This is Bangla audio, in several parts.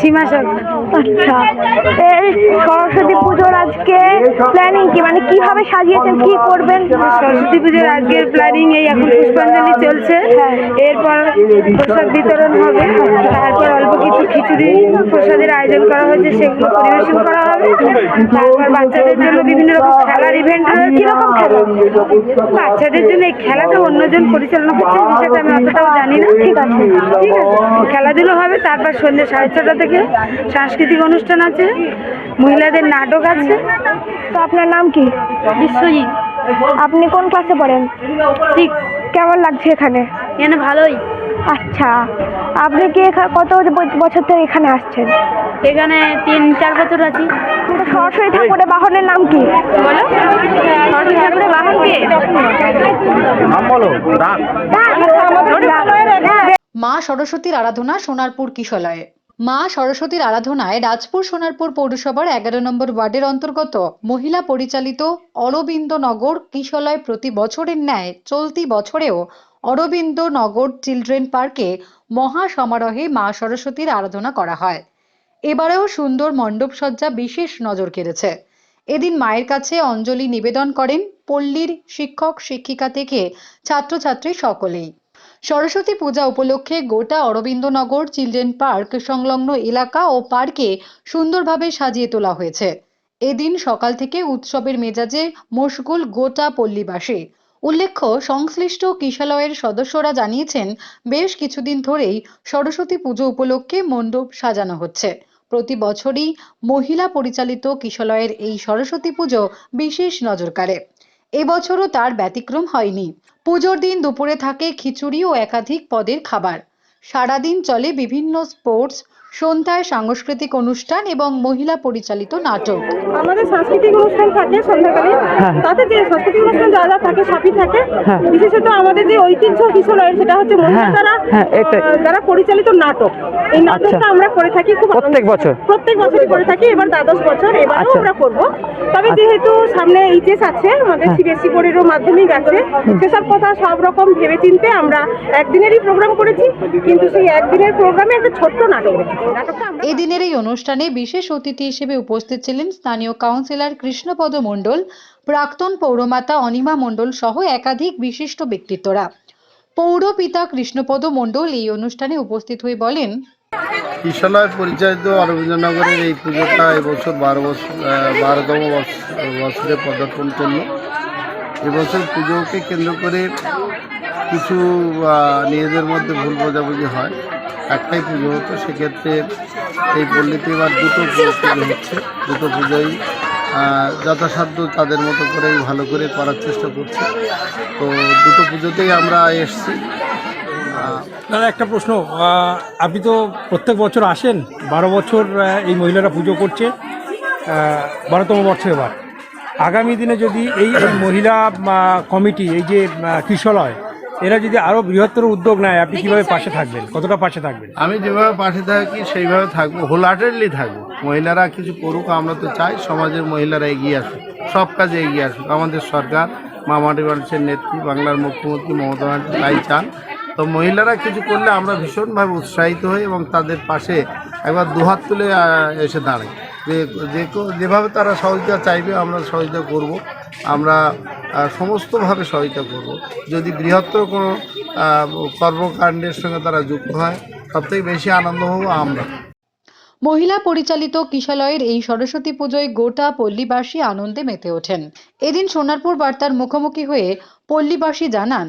সীমা আচ্ছা। এই সরস্বতী পুজোর আজকে প্ল্যানিং কি? মানে কীভাবে সাজিয়েছেন? কি করবেন? সরস্বতী পুজোর আজকের প্ল্যানিং এই এখন পুষ্পাঞ্জলি চলছে। এরপর প্রসাদ বিতরণ হবে। তারপর অল্প কিছু খিচুড়ি প্রসাদের আয়োজন করা হয়েছে, সেগুলো পরিবেশন করা তারপর বাচ্চাদের জন্য বিভিন্ন রকম খেলার ইভেন্ট রয়েছে কীরকম খেলা? বাচ্চাদের জন্য এই খেলাটা অন্যজন পরিচালনা করছে বিষয়টা আমি অতটাও জানি না। ঠিক আছে ঠিক আছে। খেলাধুলো হবে তারপর সন্ধ্যে সাড়ে ছটা থেকে সাংস্কৃতিক অনুষ্ঠান আছে মহিলাদের নাটক আছে। তো আপনার নাম কি? বিশ্বজিৎ। আপনি কোন ক্লাসে পড়েন? ঠিক কেমন লাগছে এখানে? এখানে ভালোই। আচ্ছা আপনি কি কত বছর থেকে এখানে আসছেন? এখানে তিন চার বছর আছি। তো সরস্বতী ঠাকুরের বাহনের নাম কি? বলো। সরস্বতী ঠাকুরের বাহন কে? মা সরস্বতীর আরাধনা সোনারপুর কিশলয়ে। মা সরস্বতীর আরাধনায় রাজপুর সোনারপুর পৌরসভার এগারো নম্বর ওয়ার্ডের অন্তর্গত মহিলা পরিচালিত অরবিন্দনগর কিশলয় প্রতি বছরের ন্যায় চলতি বছরেও অরবিন্দ নগর চিলড্রেন পার্কে মহা সমারোহে মা সরস্বতীর আরাধনা করা হয়। এবারেও সুন্দর মণ্ডপসজ্জা বিশেষ নজর কেড়েছে। এদিন মায়ের কাছে অঞ্জলি নিবেদন করেন পল্লীর শিক্ষক শিক্ষিকা থেকে ছাত্রছাত্রী সকলেই। সরস্বতী পূজা উপলক্ষে গোটা অরবিন্দনগর চিলড্রেন পার্ক সংলগ্ন এলাকা ও পার্কে সুন্দরভাবে সাজিয়ে তোলা হয়েছে। এদিন সকাল থেকে উৎসবের মেজাজে মশগুল গোটা পল্লীবাসী উল্লেখ্য, সংশ্লিষ্ট কিশালয়ের সদস্যরা জানিয়েছেন, বেশ কিছুদিন ধরেই সরস্বতী পুজো উপলক্ষে মণ্ডপ সাজানো হচ্ছে। প্রতি বছরই মহিলা পরিচালিত কিশলয়ের এই সরস্বতী পুজো বিশেষ নজর কাড়ে। এবছরও তার ব্যতিক্রম হয়নি। পুজোর দিন দুপুরে থাকে খিচুড়ি ও একাধিক পদের খাবার। সারাদিন চলে বিভিন্ন স্পোর্টস সন্ধ্যায় সাংস্কৃতিক অনুষ্ঠান এবং মহিলা পরিচালিত নাটক আমাদের সাংস্কৃতিক অনুষ্ঠান থাকে সন্ধ্যাকালে তাতে যে সাংস্কৃতিক অনুষ্ঠান যা যা থাকে সবই থাকে বিশেষত আমাদের যে ঐতিহ্য কিশোরের সেটা হচ্ছে মহিলা দ্বারা হ্যাঁ, এটাই। আহ, দ্বারা পরিচালিত নাটক এই নাটকটা আচ্ছা। আমরা করে থাকি খুব প্রত্যেক বছর? প্রত্যেক বছরই করে থাকি এবার দ্বাদশ বছর এবারও আচ্ছা। আমরা করব তবে যেহেতু সামনে এইচএস আছে আমাদের হ্যাঁ। সিবিএসসি বোর্ডেরও মাধ্যমিক আছে সেসব কথা সব রকম ভেবে চিনতে আমরা একদিনেরই প্রোগ্রাম করেছি কিন্তু সেই একদিনের প্রোগ্রামে একটা ছোট্ট নাটক এদিনের এই অনুষ্ঠানে বিশেষ অতিথি হিসেবে উপস্থিত ছিলেন স্থানীয় কাউন্সিলর কৃষ্ণপদ মণ্ডল প্রাক্তন পৌরমাতা অনিমা মণ্ডল সহ একাধিক বিশিষ্ট ব্যক্তিত্বরা। পৌরপিতা কৃষ্ণপদ মণ্ডল এই অনুষ্ঠানে উপস্থিত হয়ে বলেন কিশলয় পরিচালিত অরবিন্দনগরের এই পুজোটা এবছর বারো বছর বারোতম বছরে পদার্পণ করল। এবছর পুজোকে কেন্দ্র করে কিছু নিজেদের মধ্যে ভুল বোঝাবুঝি হয়। একটাই পুজো হতো, সেক্ষেত্রে এই পল্লীতে এবার দুটো পুজো হচ্ছে। দুটো পুজোই যথাসাধ্য তাদের মতো করেই ভালো করে করার চেষ্টা করছে। তো দুটো পুজোতেই আমরা এসছি। দাদা একটা প্রশ্ন আপনি তো প্রত্যেক বছর আসেন বারো বছর এই মহিলারা পুজো করছে বারোতম বছর এবার। আগামী দিনে যদি এই মহিলা কমিটি এই যে আহ, কিশলয় এরা যদি আরও বৃহত্তর উদ্যোগ নেয় আপনি কীভাবে পাশে থাকবেন? কতটা পাশে থাকবেন? আমি যেভাবে পাশে থাকি সেইভাবে থাকব হোলহার্টেডলি থাকব। মহিলারা কিছু করুক আমরা তো চাই সমাজের মহিলারা এগিয়ে আসুক সব কাজে এগিয়ে আসুক। আমাদের সরকার মামাটি মানুষের নেত্রী বাংলার মুখ্যমন্ত্রী মমতা ব্যানার্জি তাই চান। তো মহিলারা কিছু করলে আমরা ভীষণভাবে উৎসাহিত হই এবং তাদের পাশে একবার দুহাত তুলে এসে দাঁড়াই। যে যে যেভাবে তারা সহযোগিতা চাইবে, আমরা সহযোগিতা করব। আমরা সমস্তভাবে সহযোগিতা করব। যদি বৃহত্তর কোনো কর্মকাণ্ডের সঙ্গে তারা যুক্ত হয়, সবথেকে বেশি আনন্দ হব আমরা। মহিলা পরিচালিত কিশালয়ের এই সরস্বতী পুজোয় গোটা পল্লীবাসী আনন্দে মেতে ওঠেন। এদিন সোনারপুর বার্তার মুখোমুখি হয়ে পল্লীবাসী জানান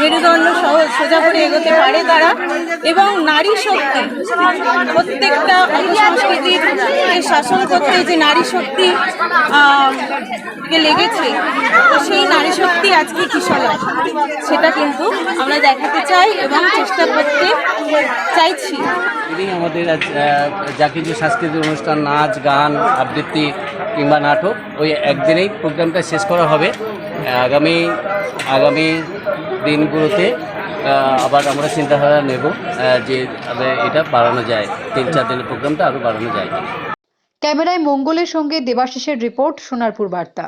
মেরুদণ্ড সহ সোজা করে এগোতে পারে তারা এবং নারী শক্তি, প্রত্যেকটা অপসংস্কৃতির কে শাসন করতে যে নারী শক্তি কে লেগেছে, তো সেই নারী শক্তি আজকে কিশোরায় সেটা কিন্তু আমরা দেখাতে চাই এবং চেষ্টা করতে চাইছি। আমাদের যা কিছু সাংস্কৃতিক অনুষ্ঠান, নাচ, গান, আবৃত্তি কিংবা নাটক, ওই একদিনেই প্রোগ্রামটা শেষ করা হবে। আগামী আগামী দিনগুলোতে আবার আমরা চিন্তাধারা নেব যে এটা বাড়ানো যায়। তিন চার দিনের প্রোগ্রামটা আরও বাড়ানো যায়। ক্যামেরায় মঙ্গলের সঙ্গে দেবাশিসের রিপোর্ট, সোনারপুর বার্তা।